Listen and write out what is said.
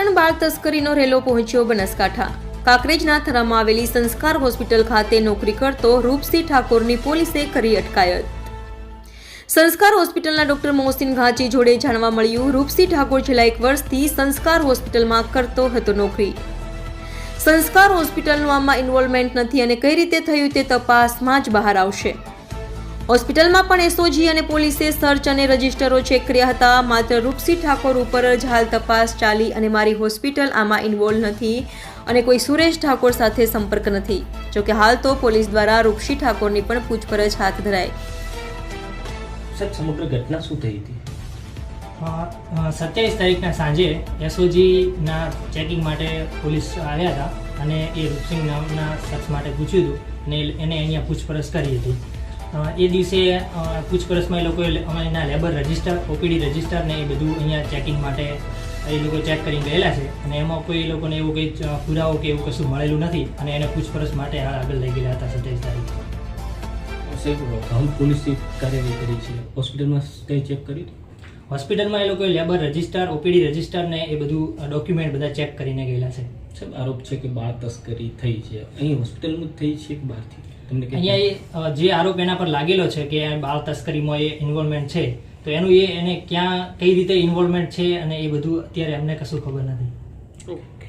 પાટણ બાળ તસ્કરીનો રેલો પહોંચ્યો બનાસકાંઠા. કાંકરેજના થરામાં આવેલી સંસ્કાર હોસ્પિટલ ખાતે નોકરી કરતો રૂપસિંહ ઠાકોરની પોલીસે કરી અટકાયત. સંસ્કાર હોસ્પિટલના ડોક્ટર મોહસિન ઘાંચી જોડે જાણવા મળ્યું, રૂપસિંહ ઠાકોર છેલ્લા એક વર્ષથી સંસ્કાર હોસ્પિટલમાં કરતો હતો નોકરી. સંસ્કાર હોસ્પિટલનું આમાં ઇન્વોલ્વમેન્ટ નથી અને કઈ રીતે થયું તે તપાસમાં જ બહાર આવશે. હોસ્પિટલમાં પણ એસઓજી અને પોલીસે સર્ચ અને રજિસ્ટરો ચેક કર્યા હતા. માત્ર રૂપસી ઠાકોર ઉપર જ હાલ તપાસ ચાલી અને મારી હોસ્પિટલ આમાં ઇન્વોલ્વ નથી અને કોઈ સુરેશ ઠાકોર સાથે સંપર્ક નથી. જોકે હાલ તો પોલીસ દ્વારા રૂપસી ઠાકોરની પણ પૂછપરછ હાથ ધરાઈ. સાહેબ સમગ્ર ઘટના શું થઈ હતી? સત્યાવીસ તારીખના સાંજે એસઓજીના ચેકિંગ માટે પોલીસ આવ્યા હતા અને એ રૂપસિંગ નામના શખ્સ માટે પૂછ્યું હતું અને એને અહીંયા પૂછપરછ કરી હતી. એ દિવસે પૂછપરછમાં એ લોકોએ લે- અમે એના લેબર રજિસ્ટર ઓપીડી રજિસ્ટર ને એ બધું અહીંયા ચેકિંગ માટે એ લોકો ચેક કરીને ગયેલા છે. અને એમાં કોઈ એ લોકોને એવું કંઈ પુરાવો કે એવું કશું મળેલું નથી અને એને પૂછપરછ માટે હાલ આગળ લઈ ગયેલા હતા સત્યાવીસ તારીખે. હાલ પોલીસે કાર્યવાહી કરી છે. હોસ્પિટલમાં કંઈ ચેક કર્યું હોસ્પિટલમાં એ લોકોએ લેબર રજિસ્ટર ઓપીડી રજિસ્ટર ને એ બધું ડોક્યુમેન્ટ બધા ચેક કરીને ગયેલા છે. સાહેબ આરોપ છે કે બાળ તસ્કરી થઈ છે. અહીં હોસ્પિટલમાં જ થઈ છે કે બહારથી? અહીંયા એ જે આરોપ એના પર લાગેલો છે કે બાળ તસ્કરીમાં એ ઇન્વોલ્વમેન્ટ છે તો એનું એ એને ક્યાં કઈ રીતે ઇન્વોલ્વમેન્ટ છે અને એ બધું અત્યારે અમને કશું ખબર નથી. ઓકે.